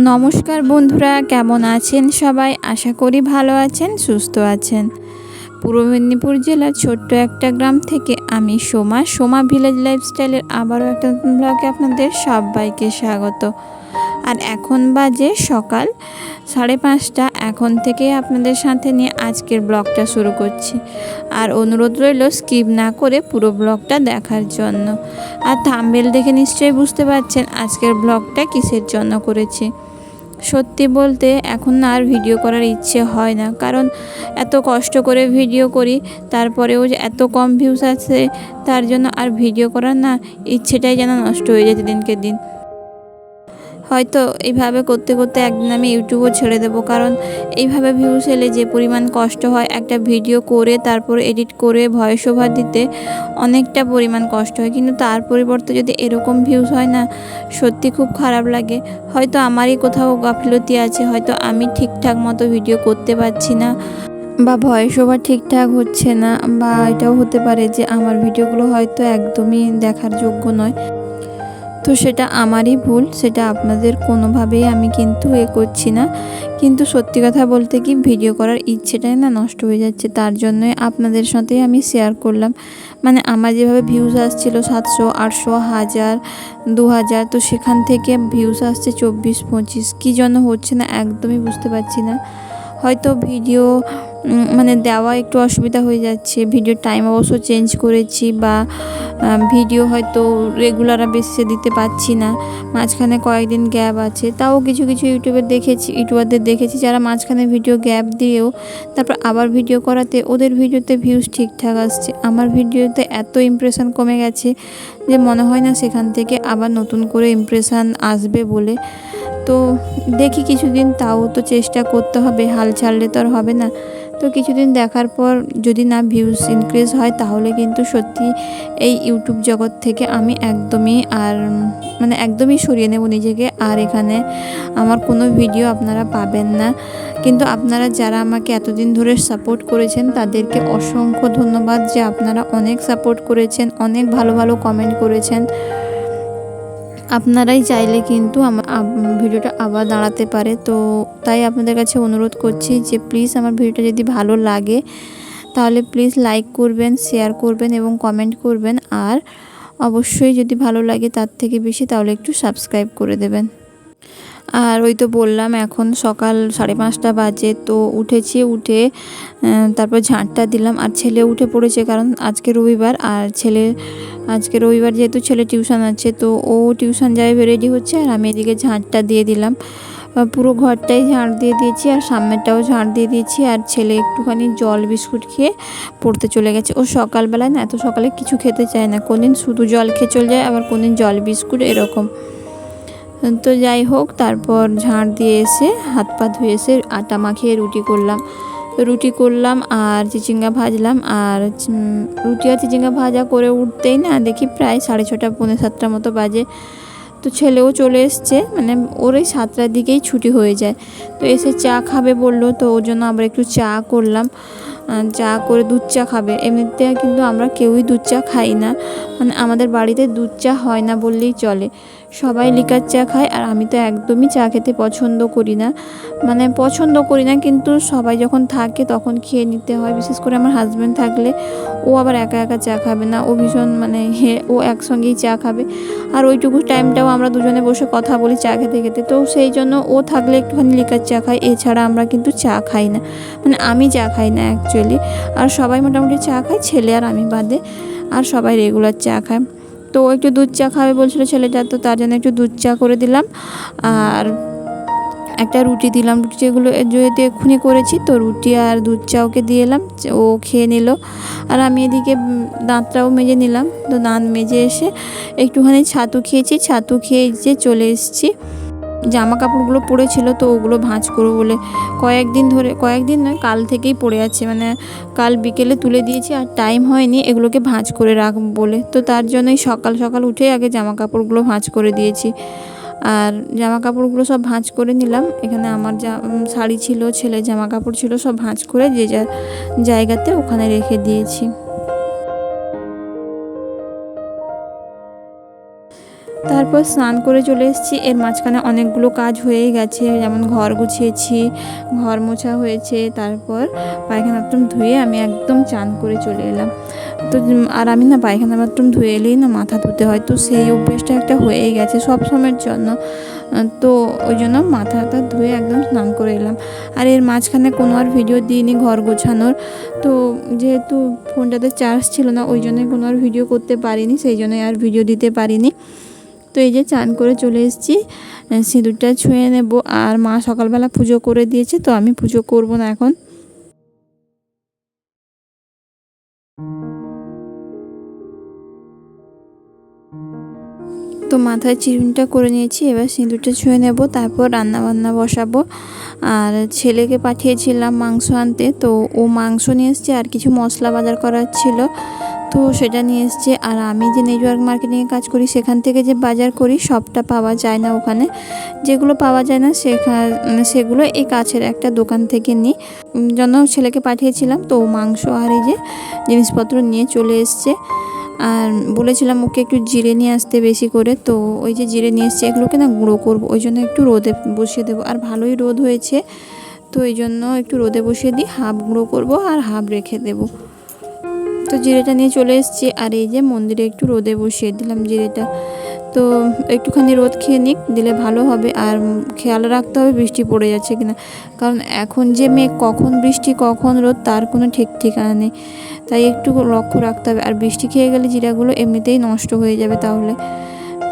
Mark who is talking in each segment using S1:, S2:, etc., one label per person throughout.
S1: নমস্কার বন্ধুরা, কেমন আছেন সবাই? আশা করি ভালো আছেন, সুস্থ আছেন। পূর্ব মেদিনীপুর জেলার ছোট্ট একটা গ্রাম থেকে আমি সোমা সোমা ভিলেজ লাইফস্টাইলের আবারও একটা নতুন ব্লগে আপনাদের সবাইকে স্বাগত। আর এখন বাজে সকাল সাড়ে পাঁচটা, এখন থেকে আপনাদের সাথে নিয়ে আজকের ব্লগটা শুরু করছি। আর অনুরোধ রইল স্কিপ না করে পুরো ব্লগটা দেখার জন্য। আর থাম্বেল দেখে নিশ্চয়ই বুঝতে পারছেন আজকের ব্লগটা কিসের জন্য করেছি। সত্যি বলতে এখন আর ভিডিও করার ইচ্ছে হয় না। কারণ এত কষ্ট করে ভিডিও করি, তারপরেও যে এত কম ভিউস আছে, তার জন্য আর ভিডিও করার না ইচ্ছেটাই যেন নষ্ট হয়ে যাচ্ছে দিনকে দিন। হয়তো এইভাবে করতে করতে একদিন আমি ইউটিউবও ছেড়ে দেবো। কারণ এইভাবে ভিউস এলে যে পরিমাণ কষ্ট হয়, একটা ভিডিও করে, তারপর এডিট করে ভয়েস ওভার দিতে অনেকটা পরিমাণ কষ্ট হয়। কিন্তু তার পরিবর্তে যদি এরকম ভিউস হয় না, সত্যি খুব খারাপ লাগে। হয়তো আমারই কোথাও গাফিলতি আছে, হয়তো আমি ঠিকঠাক মতো ভিডিও করতে পারছি না, বা ভয়েস ওভার ঠিকঠাক হচ্ছে না, বা এটাও হতে পারে যে আমার ভিডিওগুলো হয়তো একদমই দেখার যোগ্য নয়। তো সেটা আমারই ভুল, সেটা আপনাদের কোনোভাবেই আমি কিন্তু এ করছি না। কিন্তু সত্যি কথা বলতে কি ভিডিও করার ইচ্ছেটাই না নষ্ট হয়ে যাচ্ছে, তার জন্যই আপনাদের সাথেই আমি শেয়ার করলাম। মানে আমার যেভাবে ভিউজ আসছিল সাতশো, আটশো, হাজার, দু হাজার, তো সেখান থেকে ভিউজ আসছে চব্বিশ, পঁচিশ, কী জন্য হচ্ছে না, একদমই বুঝতে পারছি না। হয়তো ভিডিও মানে দেওয়া একটু অসুবিধা হয়ে যাচ্ছে। ভিডিও টাইম অবশ্য চেঞ্জ করেছি বা ভিডিও হয়তো রেগুলার বেসিসে দিতে পারছি না। মাঝখানে কয়েকদিন গ্যাপ আছে। তাও কিছু কিছু ইউটিউবে দেখেছি ইউটিউবারদের দেখেছি যারা মাঝখানে ভিডিও গ্যাপ দিয়েও, তারপর আবার ভিডিও করাতে, ওদের ভিডিওতে ভিউজ ঠিকঠাক আসছে। আমার ভিডিওতে এত ইমপ্রেশন কমে গেছে যে মনে হয় না সেখান থেকে আবার নতুন করে ইমপ্রেশান আসবে বলে। তো দেখি কিছুদিন, তাও তো চেষ্টা করতে হবে। হাল ছাড়লে তো আর হবে না। তো কিছুদিন দেখার পর যদি না ভিউজ ইনক্রিজ হয়, তাহলে কিন্তু সত্যি এই ইউটিউব জগৎ থেকে আমি একদমই আর মানে একদমই সরিয়ে নেব নিজেকে। আর এখানে আমার কোনো ভিডিও আপনারা পাবেন না। কিন্তু আপনারা যারা আমাকে এতদিন ধরে সাপোর্ট করেছেন, তাদেরকে অসংখ্য ধন্যবাদ যে আপনারা অনেক সাপোর্ট করেছেন, অনেক ভালো ভালো কমেন্ট করেছেন। আপনারাই চাইলে কিন্তু ভিডিওটা আবার দাঁড়াতে পারে। তো তাই আপনাদের কাছে অনুরোধ করছি যে প্লিজ আমার ভিডিওটা যদি ভালো লাগে, তাহলে প্লিজ লাইক করবেন শেয়ার করবেন এবং কমেন্ট করবেন। আর অবশ্যই যদি ভালো লাগে তার থেকে বেশি তাহলে একটু সাবস্ক্রাইব করে দেবেন। আর ওই তো বললাম এখন সকাল সাড়ে পাঁচটা বাজে, তো উঠেছি, উঠে তারপর ঝাঁটটা দিলাম। আর ছেলে উঠে পড়েছে কারণ আজকে রবিবার, আর ছেলে, আজকে রবিবার যেহেতু ছেলে টিউশন আছে, তো ও টিউশন যাবে রেডি হচ্ছে, আর আমি এদিকে ঝাঁটটা দিয়ে দিলাম। পুরো ঘরটাই ঝাঁট দিয়ে দিয়েছি, আর সামনেরটাও ঝাঁট দিয়ে দিয়েছি, আর ছেলে একটুখানি জল বিস্কুট খেয়ে পড়তে চলে গেছে। ও সকালবেলায় না এত সকালে কিছু খেতে চায় না, কোনদিন শুধু জল খেয়ে চলে যায়, আবার কোনদিন জল বিস্কুট, এরকম। তো যাই হোক, তারপর ঝাঁট দিয়ে এসে হাত পা ধুয়ে এসে আটা মাখিয়ে রুটি করলাম। রুটি করলাম আর চিচিঙ্গা ভাজলাম আর রুটি আর চিচিঙ্গা ভাজা করে উঠতেই না দেখি প্রায় সাড়ে ছটা, পৌনে সাতটার মতো বাজে। তো ছেলেও চলে এসছে মানে ওর ওই সাতটার দিকেই ছুটি হয়ে যায়। তো এসে চা খাবে বলল, তো ওর জন্য আবার একটু চা করলাম। চা করে দুধ চা খাবে। এমনিতে কিন্তু আমরা কেউই দুধ চা খাই না। মানে আমাদের বাড়িতে দুধ চা হয় না বললেই চলে। সবাই লিকার চা খায় আর আমি তো একদমই চা খেতে পছন্দ করি না। মানে পছন্দ করি না কিন্তু সবাই যখন থাকে তখন খেয়ে নিতে হয়। বিশেষ করে আমার হাজব্যান্ড থাকলে ও আবার একা একা চা খাবে না। ও ভীষণ মানে হে, ও একসঙ্গেই চা খাবে। আর ওইটুকু টাইমটাও আমরা দুজনে বসে কথা বলি চা খেতে খেতে। তো সেই জন্য ও থাকলে একটুখানি লিকার চা খাই এছাড়া আমরা কিন্তু চা খাই না। মানে আমি চা খাই না অ্যাকচুয়ালি আর সবাই মোটামুটি চা খায়, ছেলে আর আমি বাদে। আর সবাই রেগুলার চা খায়। তো একটু দুধ চা খাবে বলছিল ছেলেটা, তো তার জন্য একটু দুধ চা করে দিলাম। আর একটা রুটি দিলাম রুটি যেগুলো যেহেতু এক্ষুনি করেছি, তো রুটি আর দুধ চা ওকে দিয়ে এলাম, ও খেয়ে নিল। আর আমি এদিকে দাঁতটাও মেজে নিলাম। তো দাঁত মেজে এসে একটুখানি ছাতু খেয়েছি, ছাতু খেয়ে যে চলে এসেছি। জামা কাপড়গুলো পড়েছিল তো ওগুলো ভাঁজ করব বলে কয়েকদিন ধরে, কয়েকদিন নয়, কাল থেকেই পড়ে আছে। মানে কাল বিকেলে তুলে দিয়েছি আর টাইম হয়নি এগুলোকে ভাঁজ করে রাখব বলে। তো তার জন্যই সকাল সকাল উঠেই আগে জামা কাপড়গুলো ভাঁজ করে দিয়েছি। আর জামা কাপড়গুলো সব ভাঁজ করে নিলাম। এখানে আমার যা শাড়ি ছিল ছেলে জামা কাপড় ছিল, সব ভাঁজ করে যে যা জায়গাতে ওখানে রেখে দিয়েছি। তারপর স্নান করে চলে এসেছি। এর মাঝখানে অনেকগুলো কাজ হয়েই গেছে। যেমন ঘর গুছিয়েছি, ঘর মোছা হয়েছে, তারপর পায়খানা বাথরুম ধুয়ে আমি একদম চান করে চলে এলাম। তো, আর আমি না পায়খানা বাথরুম ধুয়ে এলেই না মাথা ধুতে হয়। তো সেই অভ্যেসটা একটা হয়েই গেছে সব সময়ের জন্য। তো ওই জন্য মাথাটা ধুয়ে একদম স্নান করে এলাম। আর এর মাঝখানে কোনো আর ভিডিও দিইনি ঘর গোছানোর। তো যেহেতু ফোনটাতে চার্জ ছিল না, ওই জন্যই কোনো আর ভিডিও করতে পারিনি, সেই জন্যই আর ভিডিও দিতে পারিনি। তো এই যে চান করে চলে এসেছি সিঁদুরটা ছুঁয়ে নেব। আর মা সকালবেলা পুজো করে দিয়েছে, তো আমি পুজো করব না এখন। তো মাথায় চিরুনটা করে নিয়েছি, এবার সিঁদুরটা ছুঁয়ে নেব, তারপর রান্না বান্না বসাবো। আর ছেলেকে পাঠিয়েছিলাম মাংস আনতে, তো ও মাংস নিয়ে এসছে, আর কিছু মশলা বাজার করার ছিল। তো সেটা নিয়ে এসছে। আর আমি যে নেটওয়ার্ক মার্কেটিংয়ে কাজ করি, সেখান থেকে যে বাজার করি, সবটা পাওয়া যায় না ওখানে। যেগুলো পাওয়া যায় না, সেখানে, সেগুলো এই কাছের একটা দোকান থেকে নিই। জন্য ছেলেকে পাঠিয়েছিলাম, তো মাংস আর এই যে জিনিসপত্র নিয়ে চলে এসছে। আর বলেছিলাম, ওকে একটু জিরে নিয়ে আসতে বেশি করে। তো ওই যে জিরে নিয়ে এসছে, এগুলোকে না গুঁড়ো করব, ওই জন্য একটু রোদে বসিয়ে দেবো। আর ভালোই রোদ হয়েছে, তো এই জন্য একটু রোদে বসিয়ে দিই, হাফ গুঁড়ো করব আর হাফ রেখে দেবো। তো জিরেটা নিয়ে চলে এসেছি। আর এই যে মন্দিরে একটু রোদে বসিয়ে দিলাম জিরেটা। তো একটুখানি রোদ খেয়ে নিক, দিলে ভালো হবে। আর খেয়াল রাখতে হবে বৃষ্টি পড়ে যাচ্ছে কিনা। কারণ এখন যে মেঘ, কখন বৃষ্টি, কখন রোদ, তার কোনো ঠিক ঠিকানা নেই। তাই একটু লক্ষ্য রাখতে হবে। আর বৃষ্টি খেয়ে গেলে জিরাগুলো এমনিতেই নষ্ট হয়ে যাবে তাহলে।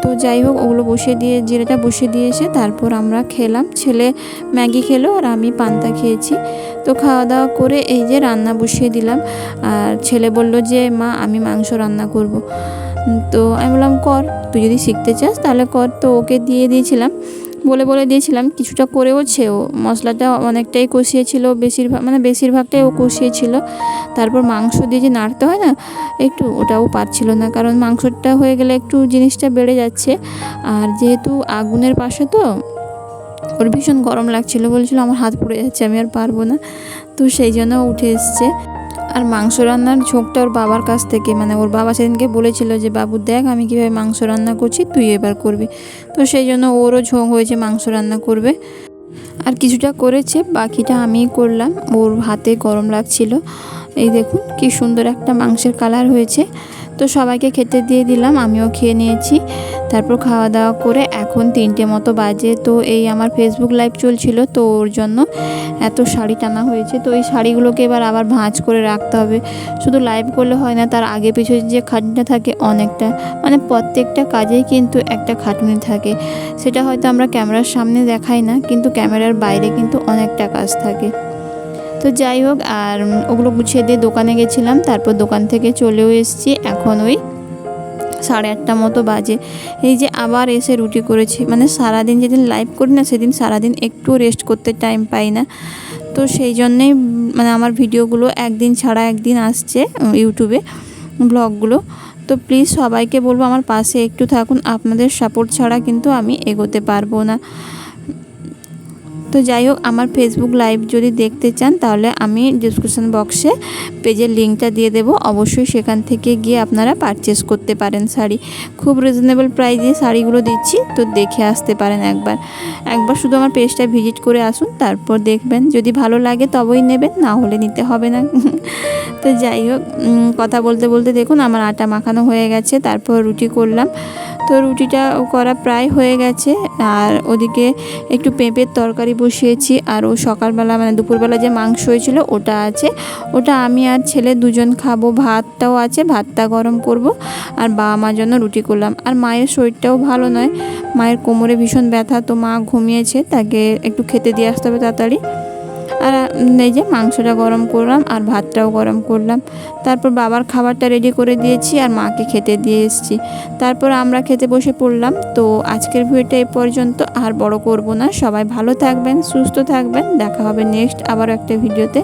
S1: তো যাই হোক, ওগুলো বসিয়ে দিয়ে, জিরেটা বসিয়ে দিয়ে এসে তারপর আমরা খেলাম। ছেলে ম্যাগি খেলো আর আমি পান্তা খেয়েছি। তো খাওয়া দাওয়া করে এই যে রান্না বসিয়ে দিলাম। আর ছেলে বলল যে, মা, আমি মাংস রান্না করব। তো আমি বললাম, কর, তুই যদি শিখতে চাস, তাহলে কর। তো ওকে দিয়ে দিয়েছিলাম। বলে বলে দিয়েছিলাম, কিছুটা করেওছে ও মশলাটা অনেকটাই কষিয়েছিল, বেশিরভাগ মানে বেশিরভাগটাই ও কষিয়েছিল। তারপর মাংস দিয়ে যে নাড়তে হয় না, একটু ওটাও পারছিল না, কারণ মাংসটা হয়ে গেলে একটু জিনিসটা বেড়ে যাচ্ছে। আর যেহেতু আগুনের পাশে তো, ওর ভীষণ গরম লাগছিল, বলছিল আমার হাত পুড়ে যাচ্ছে, আমি আর পারব না। তো সেই জন্য উঠে এসছে। আর মাংস রান্নার ঝোঁকটা ওর বাবার কাছ থেকে। মানে ওর বাবা সেদিনকে বলেছিল যে, বাবু, দেখ আমি কীভাবে মাংস রান্না করছি, তুই এবার করবি। তো সেই জন্য ওরও ঝোঁক হয়েছে মাংস রান্না করবে। আর কিছুটা করেছে, বাকিটা আমিই করলাম। ওর হাতে গরম লাগছিল। এই দেখুন, কি সুন্দর একটা মাংসের কালার হয়েছে। তো সবাইকে খেতে দিয়ে দিলাম, আমিও খেয়ে নিয়েছি। তারপর খাওয়া দাওয়া করে এখন তিনটে মতো বাজে। তো এই আমার ফেসবুক লাইভ চলছিল, তো ওর জন্য এত শাড়ি টানা হয়েছে। তো এই শাড়িগুলোকে এবার আবার ভাঁজ করে রাখতে হবে। শুধু লাইভ করলে হয় না, তার আগে পিছনে যে খাটনিটা থাকে অনেকটা মানে প্রত্যেকটা কাজেই কিন্তু একটা খাটনি থাকে। সেটা হয়তো আমরা ক্যামেরার সামনে দেখাই না, কিন্তু ক্যামেরার বাইরে কিন্তু অনেকটা কাজ থাকে। তো যাই হোক, আর ওগুলো গুছিয়ে দিয়ে দোকানে গেছিলাম, তারপর দোকান থেকে চলেও এসেছি। এখন ওই সাড়ে আটটা মতো বাজে। এই যে আবার এসে রুটি করেছি। মানে সারাদিন যেদিন লাইভ করি না, সেদিন সারাদিন একটু রেস্ট করতে টাইম পাই না। তো সেই জন্যেই মানে আমার ভিডিওগুলো একদিন ছাড়া একদিন আসছে ইউটিউবে ব্লগগুলো তো প্লিজ সবাইকে বলব, আমার পাশে একটু থাকুন। আপনাদের সাপোর্ট ছাড়া কিন্তু আমি এগোতে পারব না। তো যাই হোক, আমার ফেসবুক লাইভ যদি দেখতে চান, তাহলে আমি ডিসক্রিপশন বক্সে পেজের লিঙ্কটা দিয়ে দেবো। অবশ্যই সেখান থেকে গিয়ে আপনারা পারচেস করতে পারেন শাড়ি। খুব রিজনেবল প্রাইসে শাড়িগুলো দিচ্ছি, তো দেখে আসতে পারেন একবার। একবার শুধু আমার পেজটা ভিজিট করে আসুন, তারপর দেখবেন। যদি ভালো লাগে তবেই নেবেন, না হলে নিতে হবে না। তো যাই হোক কথা বলতে বলতে দেখুন, আমার আটা মাখানো হয়ে গেছে, তারপর রুটি করলাম। তো রুটিটা করা প্রায় হয়ে গেছে, আর ওদিকে একটু পেঁপের তরকারি বসিয়েছি আর ও সকালবেলা মানে দুপুরবেলা যে মাংস হয়েছিল ওটা আছে। ওটা আমি আর ছেলে দুজন খাব, ভাতটাও আছে, ভাতটা গরম করব আর বাবা মার জন্য রুটি করলাম। আর মায়ের শরীরটাও ভালো নয়, মায়ের কোমরে ভীষণ ব্যথা, তো মা ঘুমিয়েছে, তাকে একটু খেতে দিয়ে আসতে হবে তাড়াতাড়ি। আর এই যে মাংসটা গরম করলাম আর ভাতটাও গরম করলাম। তারপর বাবার খাবারটা রেডি করে দিয়েছি আর মাকে খেতে দিয়ে এসেছি। তারপর আমরা খেতে বসে পড়লাম। তো আজকের ভিডিওটা এই পর্যন্ত। আর বড় করব না। সবাই ভালো থাকবেন, সুস্থ থাকবেন। দেখা হবে নেক্সট আবারও একটা ভিডিওতে।